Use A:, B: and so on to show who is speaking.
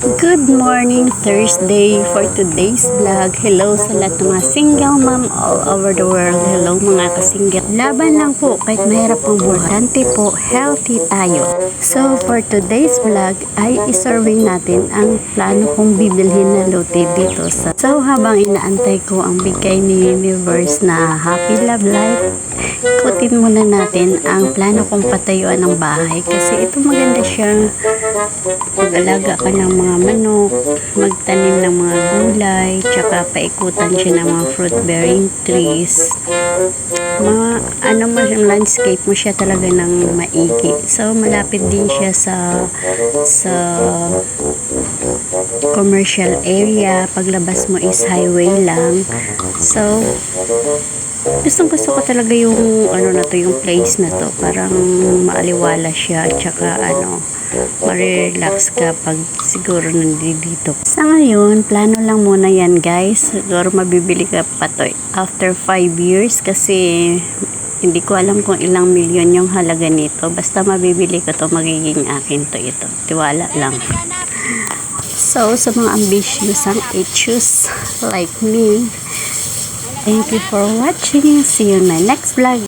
A: Good morning, Thursday for today's vlog. Hello sa lahat ng mga single mom all over the world. Hello mga kasingle. Laban lang po kahit mahirap ang buhay. Dante po, healthy tayo. So for today's vlog ay isurvey natin ang plano kong bibilhin na lote dito sa So habang inaantay ko ang bigay ni Universe na Happy Love Life, ikutin muna natin ang plano kong patayuan ng bahay kasi ito maganda siya mag-alaga ka ng mga manok, magtanim ng mga gulay, tsaka paikutan siya ng mga fruit-bearing trees. Mga ano mo yung landscape mo siya talaga ng maigi. So malapit din siya sa sa commercial area. Paglabas mo is highway lang. So gustong gusto ko talaga yung ano na to yung place na to. Parang maaliwala siya tsaka ano ma-relax ka pag siguro nandito. Sa ngayon plano lang muna yan guys. Siguro mabibili ka pa to after 5 years kasi hindi ko alam kung ilang milyon yung halaga nito. Basta mabibili ko to magiging akin to ito. Tiwala lang. So sa mga ambitious ang issues like me Thank you for watching. See you in my next vlog.